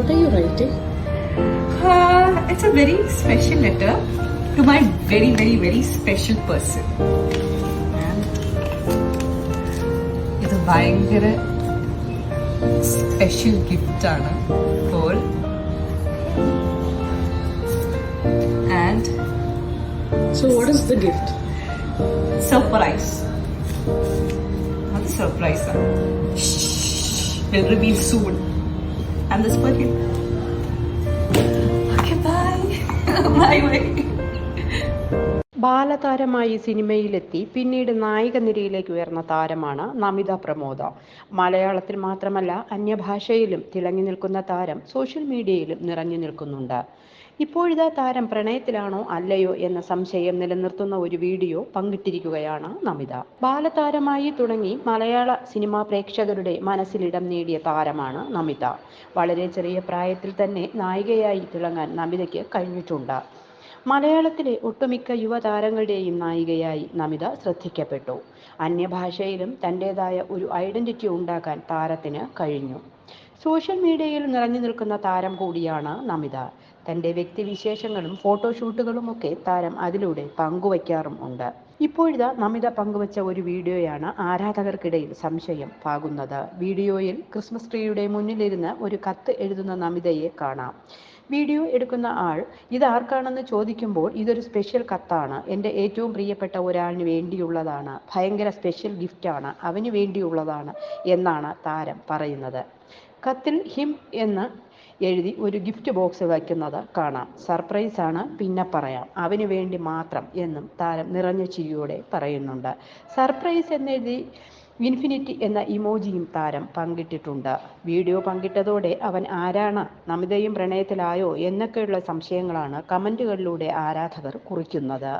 What are you writing? Uh, it's a very special letter to my very, very, very special person. And ഇത് ഭയങ്കര special ഗിഫ്റ്റാണ് for and So, what is the gift? Surprise അത് സർപ്രൈസാണ് will reveal soon I'm just. Okay, bye. bye, bye. ബാലതാരമായി സിനിമയിലെത്തി പിന്നീട് നായിക നിരയിലേക്ക് ഉയർന്ന താരമാണ് നമിത പ്രമോദ. മലയാളത്തിൽ മാത്രമല്ല അന്യഭാഷയിലും തിളങ്ങി നിൽക്കുന്ന താരം സോഷ്യൽ മീഡിയയിലും നിറഞ്ഞു നിൽക്കുന്നുണ്ട്. ഇപ്പോഴിതാ താരം പ്രണയത്തിലാണോ അല്ലയോ എന്ന സംശയം നിലനിർത്തുന്ന ഒരു വീഡിയോ പങ്കിട്ടിരിക്കുകയാണ് നമിത. ബാലതാരമായി തുടങ്ങി മലയാള സിനിമാ പ്രേക്ഷകരുടെ മനസ്സിലിടം നേടിയ താരമാണ് നമിത. വളരെ ചെറിയ പ്രായത്തിൽ തന്നെ നായികയായി തിളങ്ങാൻ നമിതയ്ക്ക് കഴിഞ്ഞിട്ടുണ്ട്. മലയാളത്തിലെ ഒട്ടുമിക്ക യുവതാരങ്ങളുടെയും നായികയായി നമിത ശ്രദ്ധിക്കപ്പെട്ടു. അന്യഭാഷയിലും തന്റെതായ ഒരു ഐഡന്റിറ്റി ഉണ്ടാക്കാൻ താരത്തിന് കഴിഞ്ഞു. സോഷ്യൽ മീഡിയയിൽ നിറഞ്ഞു നിൽക്കുന്ന താരം കൂടിയാണ് നമിത. തന്റെ വ്യക്തിവിശേഷങ്ങളും ഫോട്ടോഷൂട്ടുകളും ഒക്കെ താരം അതിലൂടെ പങ്കുവയ്ക്കാറും ഉണ്ട് ഇപ്പോഴിതാ നമിത പങ്കുവച്ച ഒരു വീഡിയോയാണ് ആരാധകർക്കിടയിൽ സംശയം പാകുന്നത്. വീഡിയോയിൽ ക്രിസ്മസ് ട്രീയുടെ മുന്നിലിരുന്ന് ഒരു കത്ത് എഴുതുന്ന നമിതയെ കാണാം. വീഡിയോ എടുക്കുന്ന ആൾ ഇത് ആർക്കാണെന്ന് ചോദിക്കുമ്പോൾ ഇതൊരു സ്പെഷ്യൽ കത്താണ്. എന്റെ ഏറ്റവും പ്രിയപ്പെട്ട ഒരാളിന് വേണ്ടിയുള്ളതാണ്. ഭയങ്കര സ്പെഷ്യൽ ഗിഫ്റ്റാണ്. അവന് വേണ്ടിയുള്ളതാണ് എന്നാണ് താരം പറയുന്നത്. കത്തിൽ ഹിം എന്ന് എഴുതി ഒരു ഗിഫ്റ്റ് ബോക്സ് വയ്ക്കുന്നത് കാണാം. സർപ്രൈസ് ആണ് പിന്നെ പറയാം. അവന് വേണ്ടി മാത്രം എന്നും താരം നിറഞ്ഞ ചിരിയോടെ പറയുന്നുണ്ട്. സർപ്രൈസ് എന്നെഴുതി ഇൻഫിനിറ്റി എന്ന ഇമോജിയും താരം പങ്കിട്ടിട്ടുണ്ട്. വീഡിയോ പങ്കിട്ടതോടെ അവൻ ആരാണ് നമിതയും പ്രണയത്തിലായോ എന്നൊക്കെയുള്ള സംശയങ്ങളാണ് കമന്റുകളിലൂടെ ആരാധകർ കുറിക്കുന്നത്.